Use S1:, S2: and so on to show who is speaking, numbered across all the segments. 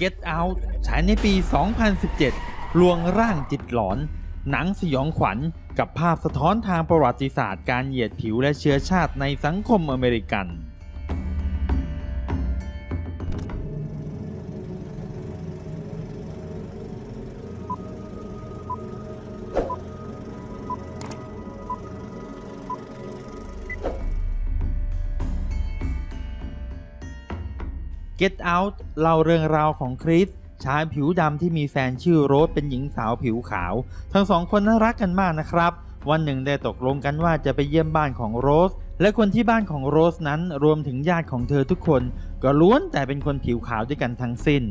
S1: Get Out ฉายในปี 2017 ลวงร่างจิตหลอน หนังสยองขวัญกับภาพสะท้อนทางประวัติศาสตร์การเหยียดผิวและเชื้อชาติในสังคมอเมริกัน Get Out เล่าเรื่องราวของคริสชายผิวดำที่มีแฟนชื่อโรสเป็นหญิงสาวผิวขาว ทั้งสองคนน่ารักกันมากนะครับ วันหนึ่งได้ตกลงกันว่าจะไปเยี่ยมบ้านของโรส และคนที่บ้านของโรสนั้นรวมถึงญาติของเธอทุกคน ก็ล้วนแต่เป็นคนผิวขาวด้วยกันทั้งสิ้น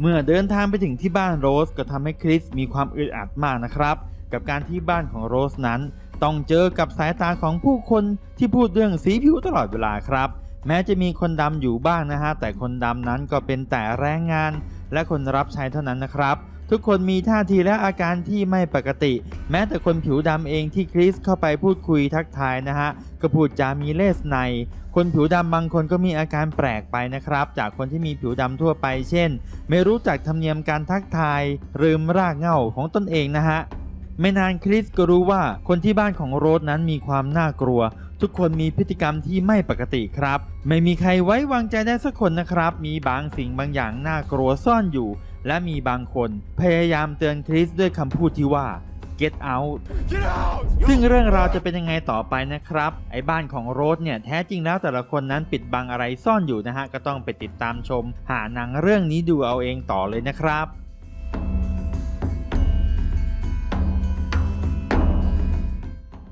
S1: เมื่อเดินทางไปถึงที่บ้านโรสก็ทำให้คริสมีความอึดอัดมากนะครับ กับการที่บ้านของโรสนั้น ต้องเจอกับสายตาของผู้คนที่พูดเรื่องสีผิวตลอดเวลาครับ แม้จะมีคนดำอยู่บ้างนะฮะแต่คนดำนั้นก็เป็นแต่แรงงาน และคนรับใช้เท่านั้นนะครับ ทุกคนมีท่าทีและอาการที่ไม่ปกติ แม้แต่คนผิวดำเองที่คริสเข้าไปพูดคุยทักทายนะฮะก็พูดจามีเลสใน คนผิวดำบางคนก็มีอาการแปลกไปนะครับ จากคนที่มีผิวดำทั่วไป เช่น ไม่รู้จักธรรมเนียมการทักทายลืมรากเหง้าของตนเองนะฮะไม่นานคริสก็รู้ว่าคนที่บ้านของโรสนั้นมีความน่ากลัว ทุกคนมีพฤติกรรมที่ไม่ปกติครับ ไม่มีใครไว้วางใจได้สักคนนะครับ มีบางสิ่งบางอย่างน่ากลัวซ่อนอยู่ และมีบางคนพยายามเตือนคริสด้วยคำพูดที่ว่า get out
S2: Get out!
S1: ซึ่งเรื่องราวจะเป็นยังไงต่อไปนะครับ ไอ้บ้านของโรสเนี่ย แท้จริงแล้วแต่ละคนนั้นปิดบังอะไรซ่อนอยู่นะฮะ ก็ต้องไปติดตามชม หาหนังเรื่องนี้ดูเอาเองต่อเลยนะครับ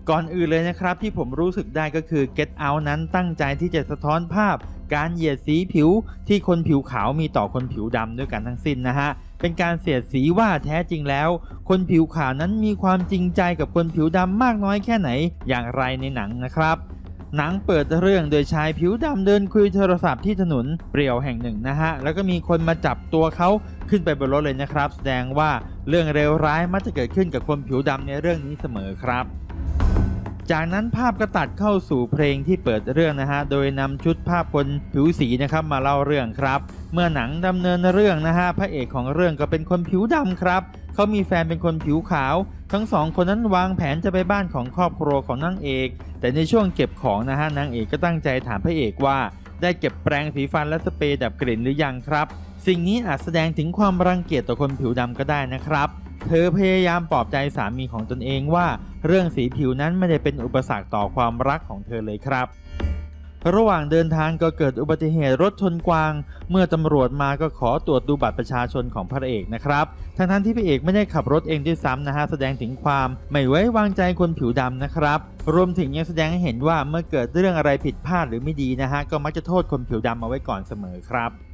S1: ก่อนอื่นเลยนะครับที่ผมรู้สึกได้ก็คือ Get Out นั้นตั้งใจที่จะสะท้อนภาพ การเหยียดสีผิวที่คนผิวขาวมีต่อคนผิวดำด้วยกันทั้งสิ้นนะฮะเป็นการเสียดสีว่าแท้จริงแล้ว คนผิวขาวนั้นมีความจริงใจกับคนผิวดำมากน้อยแค่ไหนอย่างไรในหนังนะครับ หนังเปิดเรื่องโดยชายผิวดำเดินคุยโทรศัพท์ที่ถนนเปรี่ยวแห่งหนึ่งนะฮะแล้วก็มีคนมาจับตัวเขาขึ้นไปบนรถเลยนะครับ แสดงว่าเรื่องเลวร้ายมักจะเกิดขึ้นกับคนผิวดำในเรื่องนี้เสมอครับ จากนั้นภาพก็ตัดเข้าสู่เพลงที่เปิดเรื่องนะฮะ โดยนำชุดภาพคนผิวสีนะครับมาเล่าเรื่องครับ เมื่อหนังดำเนินเรื่องนะฮะ พระเอกของเรื่องก็เป็นคนผิวดำครับ เขามีแฟนเป็นคนผิวขาว ทั้งสองคนนั้นวางแผนจะไปบ้านของครอบครัวของนางเอก แต่ในช่วงเก็บของนะฮะ นางเอกก็ตั้งใจถามพระเอกว่า ได้เก็บแปรงสีฟันและสเปรย์ดับกลิ่นหรือยังครับ สิ่งนี้อาจแสดงถึงความรังเกียจต่อคนผิวดำก็ได้นะครับ เธอพยายามปลอบใจสามีของตนเองว่า เรื่องสีผิวนั้นไม่ได้เป็นอุปสรรคต่อความรักของเธอเลยครับ ระหว่างเดินทางก็เกิดอุบัติเหตุรถชนกวาง เมื่อตำรวจมาก็ขอตรวจดูบัตรประชาชนของพระเอกนะครับ ทั้งทั้งที่พระเอกไม่ได้ขับรถเองด้วยซ้ำนะฮะแสดงถึงความไม่ไว้วางใจคนผิวดำนะครับ รวมถึงยังแสดงให้เห็นว่าเมื่อเกิดเรื่องอะไรผิดพลาดหรือไม่ดีนะฮะก็มักจะโทษคนผิวดำมาไว้ก่อนเสมอครับ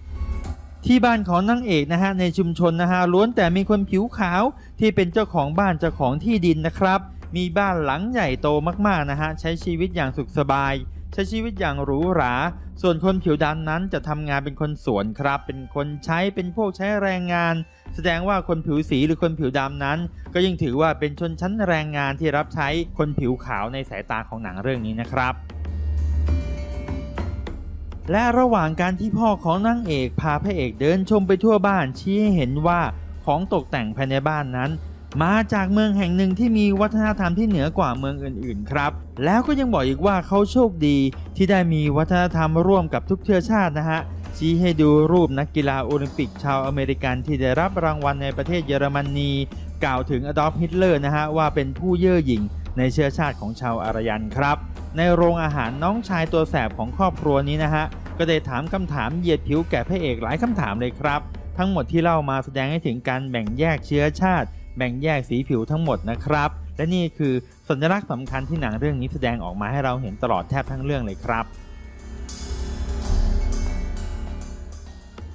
S1: ที่บ้านของนางเอกนะฮะในชุมชนนะฮะล้วนแต่มีคนผิวขาวที่เป็นเจ้าของบ้านเจ้าของที่ดินนะครับ มีบ้านหลังใหญ่โตมากๆนะฮะใช้ชีวิตอย่างสุขสบาย ใช้ชีวิตอย่างหรูหรา ส่วนคนผิวดำนั้นจะทำงานเป็นคนสวนครับ เป็นคนใช้เป็นพวกใช้แรงงาน แสดงว่าคนผิวสีหรือคนผิวดำนั้น ก็ยังถือว่าเป็นชนชั้นแรงงานที่รับใช้คนผิวขาวในสายตาของหนังเรื่องนี้นะครับ และระหว่างการที่พ่อของนางเอกพาพระเอกเดินชมไปทั่วบ้านชี้ให้เห็นว่าของตกแต่งภายในบ้านนั้น มาจากเมืองแห่งหนึ่งที่มีวัฒนธรรมที่เหนือกว่าเมืองอื่นๆครับ แล้วก็ยังบอกอีกว่าเขาโชคดีที่ได้มีวัฒนธรรมร่วมกับทุกเชื้อชาตินะฮะชี้ให้ดูรูปนักกีฬาโอลิมปิกชาวอเมริกันที่ได้รับรางวัลในประเทศเยอรมนี กล่าวถึงอดอล์ฟฮิตเลอร์นะฮะว่าเป็นผู้เย่อหยิ่งในเชื้อชาติของชาวอารยันครับ ในโรงอาหารน้องชายตัวแสบของครอบครัวนี้นะฮะ ก็ได้ถามคำถามเหยียดผิวแก่พระเอกหลายคำถามเลยครับ ทั้งหมดที่เล่ามาแสดงให้ถึงการแบ่งแยกเชื้อชาติ แบ่งแยกสีผิวทั้งหมดนะครับ และนี่คือสัญลักษณ์สำคัญที่หนังเรื่องนี้แสดงออกมาให้เราเห็นตลอดแทบทั้งเรื่องเลยครับ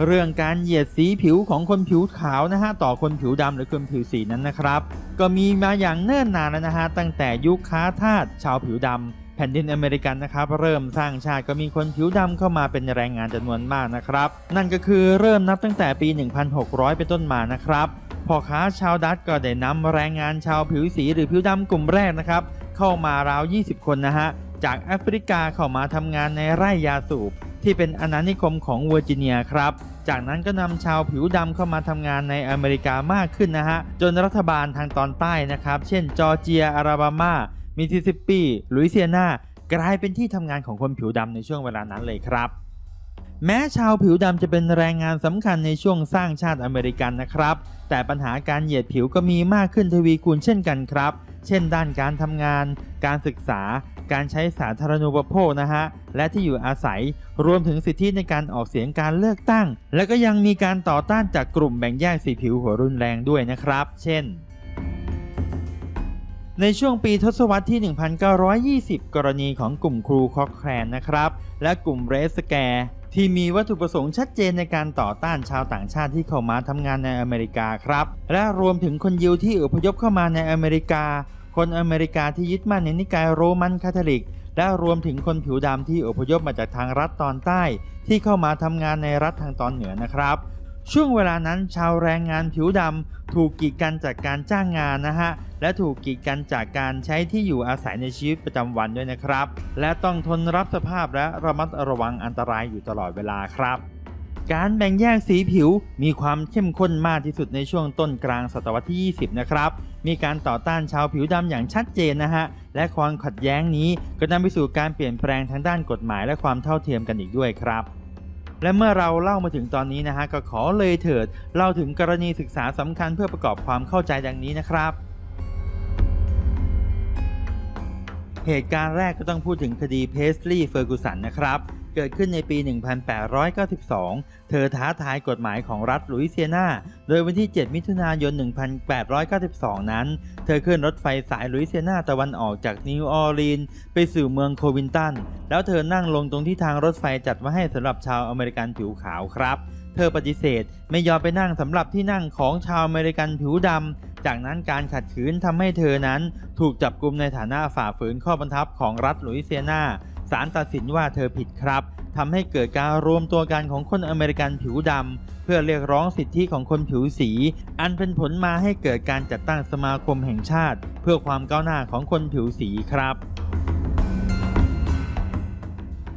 S1: เรื่องการเหยียดสีผิวของคนผิวขาวนะฮะต่อคนผิวดำหรือคนผิวสีนั้นนะครับ ก็มีมาอย่างเนิ่นนานแล้วนะฮะตั้งแต่ยุคค้าทาสชาวผิวดำ ผ่นดินอเมริกันนะครับเริ่มสร้างชาติก็มีคนผิวดำเข้ามาเป็นแรงงานจำนวนมากนะครับ นั่นก็คือเริ่มนับตั้งแต่ปี 1600 เป็นต้นมานะครับพ่อค้าชาวดัตก็ได้นำแรงงานชาวผิวสีหรือผิวดำกลุ่มแรกนะครับเข้ามาราว 20 คนนะฮะจากแอฟริกาเข้ามาทำงานในไร่ยาสูบที่เป็นอาณานิคมของเวอร์จิเนียครับ จากนั้นก็นำชาวผิวดำเข้ามาทำงานในอเมริกามากขึ้นนะฮะ จนรัฐบาลทางตอนใต้นะครับ เช่นจอร์เจีย อาราบามา มิสซิสซิปปีลุยเซียนากลายเป็นที่ทำงานของคนผิวดำในช่วงเวลานั้นเลยครับ แม้ชาวผิวดำจะเป็นแรงงานสำคัญในช่วงสร้างชาติอเมริกันนะครับ แต่ปัญหาการเหยียดผิวก็มีมากขึ้นทวีคูณเช่นกันครับ เช่น ด้านการทำงาน การศึกษา การใช้สาธารณูปโภคนะฮะ และที่อยู่อาศัย รวมถึงสิทธิในการออกเสียงการเลือกตั้ง และก็ยังมีการต่อต้านจากกลุ่มแบ่งแยกสีผิวหัวรุนแรงด้วยนะครับ เช่น ในช่วงปีทศวรรษที่ 1920 กรณีของกลุ่มครูคอกแครนนะครับ และกลุ่มเรสแกร์ที่มีวัตถุประสงค์ชัดเจนในการต่อต้านชาวต่างชาติที่เข้ามาทำงานในอเมริกาครับ และรวมถึงคนยิวที่อพยพเข้ามาในอเมริกา คนอเมริกาที่ยึดมั่นในนิกายโรมันคาทอลิก และรวมถึงคนผิวดำที่อพยพมาจากทางรัฐตอนใต้ ที่เข้ามาทำงานในรัฐทางตอนเหนือนะครับ ช่วงเวลานั้นชาวแรงงานผิวดำถูกกีดกันจากการจ้างงานนะฮะ และถูกกีดกันจากการใช้ที่อยู่อาศัยในชีวิตประจำวันด้วยนะครับ และต้องทนรับสภาพและระมัดระวังอันตรายอยู่ตลอดเวลาครับ การแบ่งแยกสีผิวมีความเข้มข้นมากที่สุดในช่วงต้นกลางศตวรรษที่ 20 นะครับ มีการต่อต้านชาวผิวดำอย่างชัดเจนนะฮะ และความขัดแย้งนี้ก็นำไปสู่การเปลี่ยนแปลงทางด้านกฎหมายและความเท่าเทียมกันอีกด้วยครับ และเมื่อเราเล่ามาถึงตอนนี้นะฮะก็ขอเลยเถิดเล่าถึงกรณีศึกษาสำคัญเพื่อประกอบความเข้าใจดังนี้นะครับเหตุการณ์แรกก็ต้องพูดถึงคดีเพสลีย์เฟอร์กูสันนะครับ เกิดขึ้นในปี 1892 เธอท้าทายกฎหมายของรัฐลุยเซียนา โดยวันที่ 7 มิถุนายน 1892 นั้น เธอขึ้นรถไฟสายลุยเซียนาตะวันออกจากนิวออร์ลีนส์ไปสู่เมืองโควินตัน แล้วเธอนั่งลงตรงที่ทางรถไฟจัดไว้ให้สำหรับชาวอเมริกันผิวขาวครับ เธอปฏิเสธไม่ยอมไปนั่งสำหรับที่นั่งของชาวอเมริกันผิวดำ จากนั้นการขัดขืนทำให้เธอนั้น ถูกจับกุมในฐานะฝ่าฝืนข้อบังคับของรัฐลุยเซียนา ศาลตัดสินว่าเธอผิดครับทำให้เกิดการรวมตัวกันของคนอเมริกันผิวดำเพื่อเรียกร้องสิทธิของคนผิวสี อันเป็นผลมาให้เกิดการจัดตั้งสมาคมแห่งชาติ เพื่อความก้าวหน้าของคนผิวสีครับ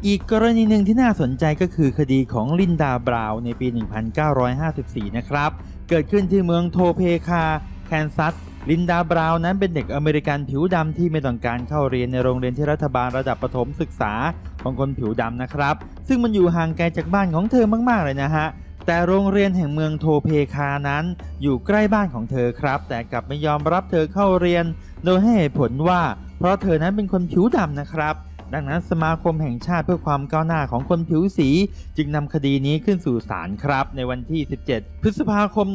S1: อีกกรณีหนึ่งที่น่าสนใจก็คือคดีของลินดาบราว์ในปี 1954 นะครับ เกิดขึ้นที่เมืองโทเพคา แคนซัส ลินดาบราวนั้นเป็นเด็กอเมริกันผิวดำที่ไม่ต้องการเข้าเรียนในโรงเรียนที่รัฐบาลระดับประถมศึกษาของคนผิวดำนะครับ ซึ่งมันอยู่ห่างไกลจากบ้านของเธอมากๆเลยนะฮะแต่โรงเรียนแห่งเมืองโทเพคานั้นอยู่ใกล้บ้านของเธอครับ แต่กลับไม่ยอมรับเธอเข้าเรียน โดยให้เหตุผลว่า เพราะเธอนั้นเป็นคนผิวดำนะครับ ดังนั้นสมาคมแห่งชาติเพื่อความก้าวหน้าของคนผิวสี จึงนำคดีนี้ขึ้นสู่ศาลครับ ในวันที่ 17 พฤษภาคม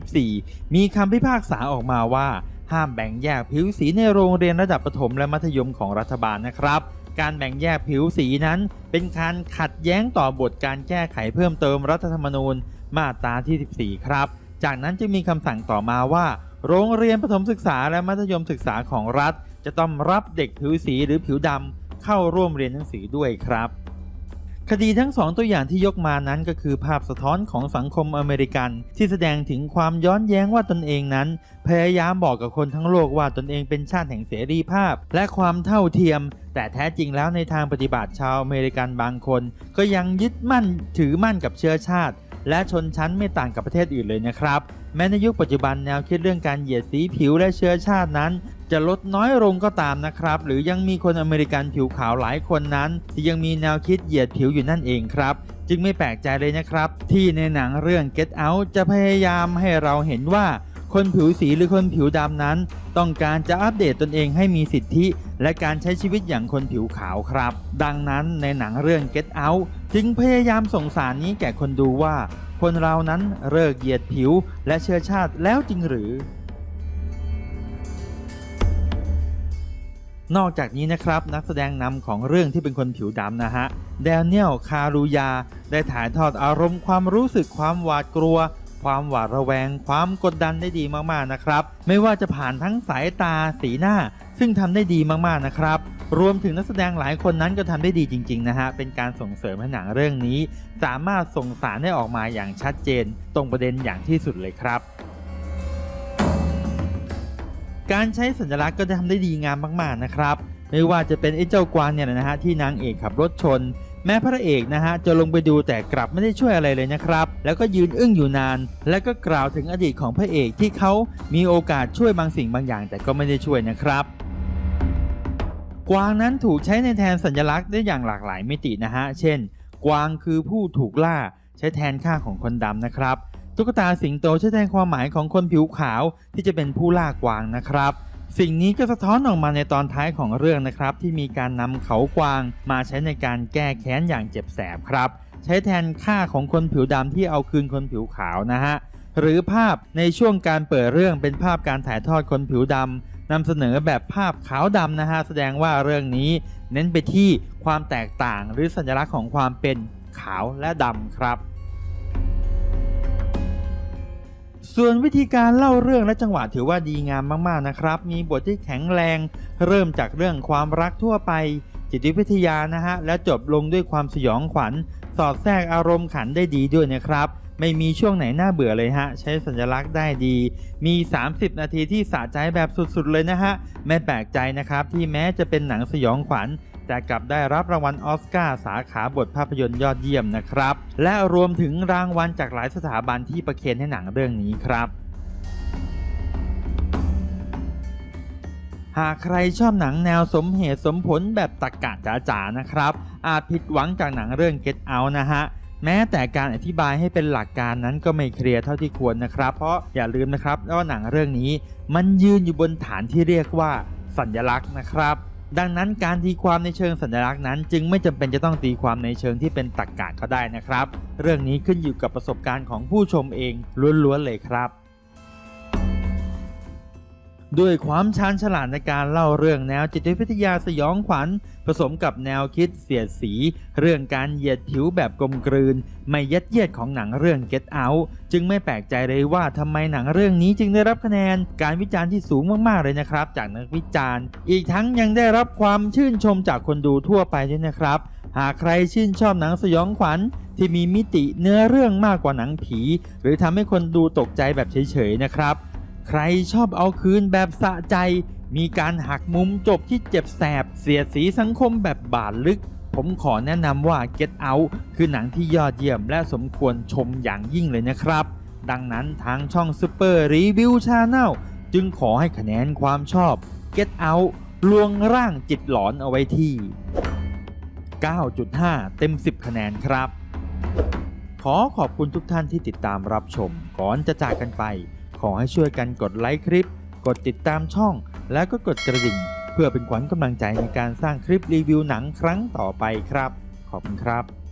S1: 1954 มีคำพิพากษาออกมาว่า ห้ามแบ่งแยกผิวสีในโรงเรียนระดับประถมและมัธยมของรัฐบาลนะครับการแบ่งแยกผิวสีนั้น เป็นการขัดแย้งต่อบทการแก้ไขเพิ่มเติมรัฐธรรมนูญมาตราที่ 14 ครับ จากนั้นจึงมีคำสั่งต่อมาว่า โรงเรียนประถมศึกษาและมัธยมศึกษาของรัฐ จะต้องรับเด็กผิวสีหรือผิวดำเข้าร่วมเรียนหนังสือด้วยครับ คดีทั้งสองตัวอย่างที่ยกมานั้นก็คือภาพสะท้อนของสังคมอเมริกัน ที่แสดงถึงความย้อนแย้งว่าตนเองนั้น พยายามบอกกับคนทั้งโลกว่าตนเองเป็นชาติแห่งเสรีภาพ และความเท่าเทียม แต่แท้จริงแล้วในทางปฏิบัติชาวอเมริกันบางคน ก็ยังยึดมั่นถือมั่นกับเชื้อชาติและชนชั้นไม่ต่างกับประเทศอื่นเลยนะครับ แม้ในยุคปัจจุบันแนวคิดเรื่องการเหยียดสีผิวและเชื้อชาตินั้น จะลดน้อยลงก็ตามนะครับ หรือยังมีคนอเมริกันผิวขาวหลายคนนั้น ที่ยังมีแนวคิดเหยียดผิวอยู่นั่นเองครับ จึงไม่แปลกใจเลยนะครับ ที่ในหนังเรื่อง Get Out จะพยายามให้เราเห็นว่าคนผิวสีหรือคนผิวดำนั้น ต้องการจะอัปเดตตนเองให้มีสิทธิ และการใช้ชีวิตอย่างคนผิวขาวครับ ดังนั้นในหนังเรื่อง Get Out จึงพยายามส่งสารนี้แก่คนดูว่า คนเรานั้นเลิกเหยียดผิวและเชื้อชาติแล้วจริงหรือ นอกจากนี้นะครับนักแสดงนำของเรื่องที่เป็นคนผิวดำนะฮะแดเนียลคารูยา ได้ถ่ายทอดอารมณ์ความรู้สึกความหวาดกลัว ความหวาดระแวง ความกดดันได้ดีมากๆนะครับ ไม่ว่าจะผ่านทั้งสายตาสีหน้า ซึ่งทำได้ดีมากๆนะครับ รวมถึงนักแสดงหลายคนนั้นก็ทำได้ดีจริงๆนะฮะเป็นการส่งเสริมให้หนังเรื่องนี้ สามารถส่งสารได้ออกมาอย่างชัดเจน ตรงประเด็นอย่างที่สุดเลยครับ การใช้สัญลักษณ์ก็จะทำได้ดีงามมากๆนะครับ ไม่ว่าจะเป็นไอ้เจ้ากวางเนี่ยนะฮะที่นางเอกขับรถชน แม้พระเอกนะฮะจะลงไปดูแต่กลับไม่ได้ช่วยอะไรเลยนะครับ แล้วก็ยืนอึ้งอยู่นาน แล้วก็กล่าวถึงอดีตของพระเอกที่เขามีโอกาสช่วยบางสิ่งบางอย่าง แต่ก็ไม่ได้ช่วยนะครับกวางนั้นถูกใช้ในแทนสัญลักษณ์ได้อย่างหลากหลายมิตินะฮะ เช่น กวางคือผู้ถูกล่าใช้แทนค่าของคนดำนะครับ ตุ๊กตาสิงโตใช้แทนความหมายของคนผิวขาวที่จะเป็นผู้ล่ากวางนะครับ สิ่งนี้ก็สะท้อนออกมาในตอนท้ายของเรื่องนะครับ ที่มีการนำเขากวาง มาใช้ในการแก้แค้นอย่างเจ็บแสบครับ ใช้แทนค่าของคนผิวดำที่เอาคืนคนผิวขาวนะฮะหรือภาพในช่วงการเปิดเรื่องเป็นภาพการถ่ายทอดคนผิวดำนำเสนอแบบภาพขาวดำนะฮะแสดงว่าเรื่องนี้ เน้นไปที่ความแตกต่างหรือสัญลักษณ์ของความเป็นขาวและดำครับ ส่วนวิธีการเล่าเรื่องและจังหวะถือว่าดีงามมากๆนะครับ มีบทที่แข็งแรง เริ่มจากเรื่องความรักทั่วไป จิตวิทยานะฮะ และจบลงด้วยความสยองขวัญ สอดแทรกอารมณ์ขันได้ดีด้วยนะครับ ไม่มีช่วงไหนน่าเบื่อเลยฮะ ใช้สัญลักษณ์ได้ดี มี 30 นาทีที่สะใจแบบสุดๆเลยนะฮะ ไม่แปลกใจนะครับ ที่แม้จะเป็นหนังสยองขวัญ แต่กลับได้รับรางวัลออสการ์สาขาบทภาพยนตร์ยอดเยี่ยมนะครับ และรวมถึงรางวัลจากหลายสถาบันที่ประเคนให้หนังเรื่องนี้ครับหากใครชอบหนังแนวสมเหตุสมผลแบบตะกะจ๋าๆนะครับ อาจผิดหวังจากหนังเรื่อง Get Out นะฮะ แม้แต่การอธิบายให้เป็นหลักการนั้นก็ไม่เคลียร์เท่าที่ควรนะครับ เพราะอย่าลืมนะครับว่าหนังเรื่องนี้มันยืนอยู่บนฐานที่เรียกว่า สัญลักษณ์นะครับ ดังนั้นการตีความในเชิงสัญลักษณ์นั้น จึงไม่จำเป็นจะต้องตีความในเชิงที่เป็นตรรกะก็ได้นะครับ เรื่องนี้ขึ้นอยู่กับประสบการณ์ของผู้ชมเองล้วนๆเลยครับ ด้วยความชาญฉลาดในการเล่าเรื่องแนวจิตวิทยาสยองขวัญ ผสมกับแนวคิดเสียดสี เรื่องการเหยียดผิวแบบกลมกลืน ไม่ยัดเยียดของหนังเรื่อง Get Out จึงไม่แปลกใจเลยว่าทำไมหนังเรื่องนี้จึงได้รับคะแนน การวิจารณ์ที่สูงมากๆเลยนะครับ จากนักวิจารณ์ อีกทั้งยังได้รับความชื่นชมจากคนดูทั่วไปด้วยนะครับ หากใครชื่นชอบหนังสยองขวัญที่มีมิติเนื้อเรื่องมากกว่าหนังผี หรือทำให้คนดูตกใจแบบเฉยๆนะครับ ใครชอบเอาคืนแบบสะใจ มีการหักมุมจบที่เจ็บแสบ เสียสีสังคมแบบบาดลึก ผมขอแนะนำว่า Get Out คือหนังที่ยอดเยี่ยมและสมควรชมอย่างยิ่งเลยนะครับ ดังนั้นทางช่อง Super Review Channel จึงขอให้คะแนนความชอบ Get Out ลวงร่างจิตหลอนเอาไว้ที่ 9.5 เต็ม 10 คะแนนครับ ขอขอบคุณทุกท่านที่ติดตามรับชม ก่อนจะจากกันไป อให้ช่วยกันกดไลค์คลิป กดติดตามช่อง แล้วก็กดกระดิ่ง เพื่อเป็นขวัญกำลังใจในการสร้างคลิปรีวิวหนังครั้งต่อไปครับ ขอบคุณครับ